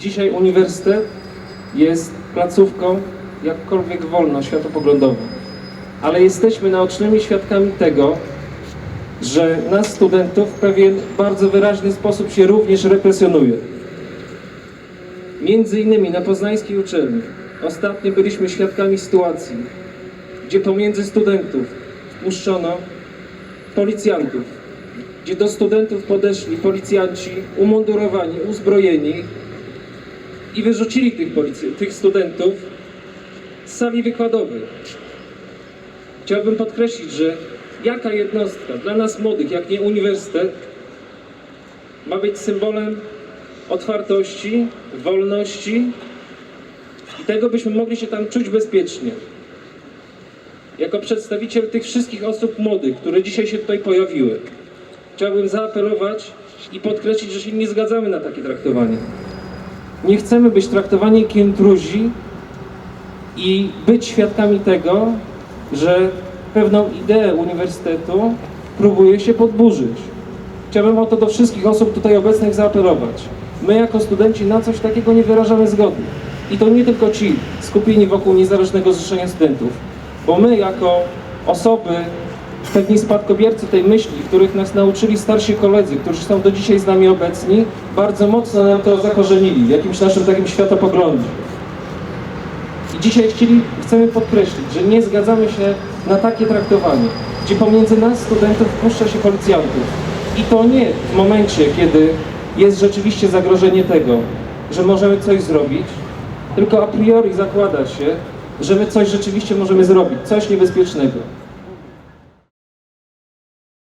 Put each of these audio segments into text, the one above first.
Dzisiaj uniwersytet jest placówką jakkolwiek wolno światopoglądową, ale jesteśmy naocznymi świadkami tego, że nas studentów w pewien bardzo wyraźny sposób się również represjonuje. Między innymi na poznańskiej uczelni ostatnio byliśmy świadkami sytuacji, gdzie pomiędzy studentów wpuszczono policjantów, gdzie do studentów podeszli policjanci umundurowani, uzbrojeni i wyrzucili tych, tych studentów z sali wykładowej. Chciałbym podkreślić, że jaka jednostka dla nas młodych, jak nie uniwersytet, ma być symbolem otwartości, wolności i tego, byśmy mogli się tam czuć bezpiecznie. Jako przedstawiciel tych wszystkich osób młodych, które dzisiaj się tutaj pojawiły, chciałbym zaapelować i podkreślić, że się nie zgadzamy na takie traktowanie. Nie chcemy być traktowani jak intruzi i być świadkami tego, że pewną ideę uniwersytetu próbuje się podburzyć. Chciałbym o to do wszystkich osób tutaj obecnych zaapelować. My jako studenci na coś takiego nie wyrażamy zgody. I to nie tylko ci skupieni wokół Niezależnego Zrzeszenia Studentów, bo my jako osoby, pewni spadkobiercy tej myśli, których nas nauczyli starsi koledzy, którzy są do dzisiaj z nami obecni, bardzo mocno nam to zakorzenili w jakimś naszym takim światopoglądzie. I dzisiaj chcieli, chcemy podkreślić, że nie zgadzamy się na takie traktowanie, gdzie pomiędzy nas, studentów, wpuszcza się policjantów. I to nie w momencie, kiedy jest rzeczywiście zagrożenie tego, że możemy coś zrobić, tylko a priori zakłada się, że my coś rzeczywiście możemy zrobić, coś niebezpiecznego.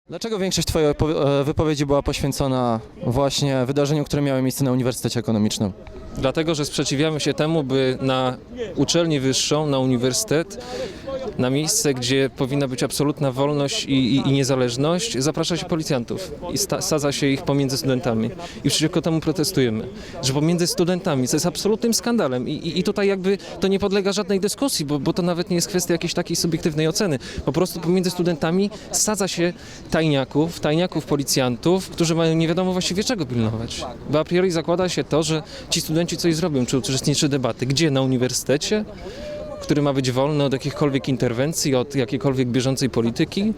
Dlaczego większość Twojej e, wypowiedzi była poświęcona właśnie wydarzeniu, które miały miejsce na Uniwersytecie Ekonomicznym? Dlatego, że sprzeciwiamy się temu, by na uczelnię wyższą, na uniwersytet, na miejsce, gdzie powinna być absolutna wolność i, i, i niezależność, zaprasza się policjantów i sta, sadza się ich pomiędzy studentami. I przeciwko temu protestujemy. Że pomiędzy studentami, co jest absolutnym skandalem i, i, i tutaj jakby to nie podlega żadnej dyskusji, bo, bo to nawet nie jest kwestia jakiejś takiej subiektywnej oceny. Po prostu pomiędzy studentami sadza się tajniaków, tajniaków policjantów, którzy mają nie wiadomo właściwie czego pilnować. Bo a priori zakłada się to, że ci studenci coś zrobią, czy uczestniczy debaty. Gdzie? Na uniwersytecie? Który ma być wolny od jakichkolwiek interwencji, od jakiejkolwiek bieżącej polityki.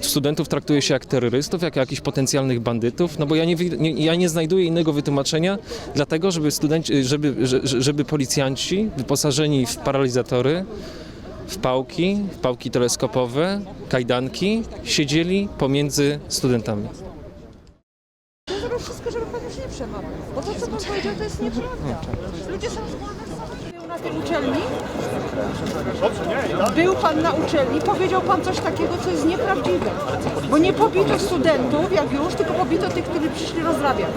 Studentów traktuje się jak terrorystów, jak jakichś potencjalnych bandytów, no bo ja nie, nie, ja nie znajduję innego wytłumaczenia, dlatego żeby, studenci, żeby, że- że- żeby policjanci wyposażeni w paralizatory, w pałki, w pałki teleskopowe, kajdanki, siedzieli pomiędzy studentami. Wszystko, żeby pan już nie przemawiał. Bo to, co pan powiedział, to jest nieprawda. Ludzie są zbulwersowani. Był na tej uczelni? Był pan na uczelni, powiedział pan coś takiego, co jest nieprawdziwe. Bo nie pobito studentów, jak już, tylko pobito tych, którzy przyszli rozrabiać.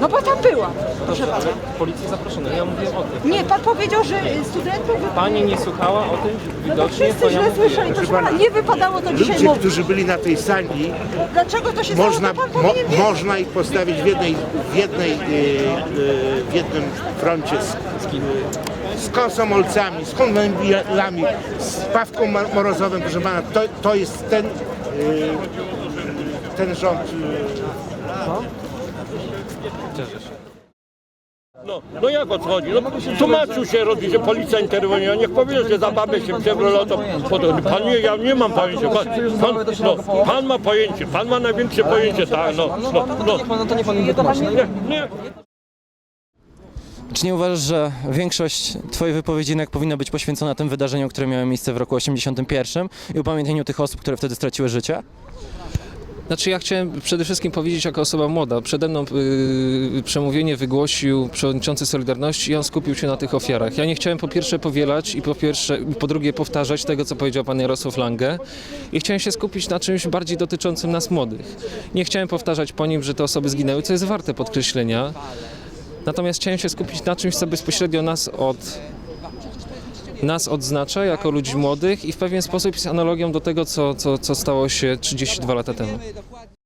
No bo tam była, proszę pana. Policję zaproszono, ja mówię o tym. Nie, pan powiedział, że studentów... Pani nie słuchała o tym No to widocznie, wszyscy ja źle mówię. słyszeli, proszę pana. Nie wypadało to dzisiaj Ludzie, mówić. którzy byli na tej sali, Dlaczego to się stało, można, to pan mo, powinien wiedzieć. można ich postawić w, jednej, w, jednej, y, y, w jednym froncie z, z konsomolcami, z konwębilami, z Pawką Morozowym, proszę pana, to, to jest ten, y, ten rząd. y, No, no jak o co chodzi? No, tłumaczył się robi, że policja interweniuje. Niech powie, że za babę się przewróciło. To, to, pan nie, ja nie mam pojęcia. Pan, pan, no, pan ma pojęcie, pan ma największe pojęcie, tak, no, no, no. No to nie Pan mi wytłumaczy. Nie, nie. Czy nie uważasz, że większość Twojej wypowiedzi powinna być poświęcona tym wydarzeniom, które miały miejsce w roku 81 i upamiętnieniu tych osób, które wtedy straciły życie? Znaczy ja chciałem przede wszystkim powiedzieć jako osoba młoda. Przede mną yy, przemówienie wygłosił przewodniczący Solidarności i on skupił się na tych ofiarach. Ja nie chciałem po pierwsze powielać i po pierwsze, po drugie powtarzać tego, co powiedział pan Jarosław Lange i chciałem się skupić na czymś bardziej dotyczącym nas młodych. Nie chciałem powtarzać po nim, że te osoby zginęły, co jest warte podkreślenia. Natomiast chciałem się skupić na czymś, co bezpośrednio nas od nas odznacza jako ludzi młodych i w pewien sposób jest analogią do tego, co, co, co stało się 32 lata temu.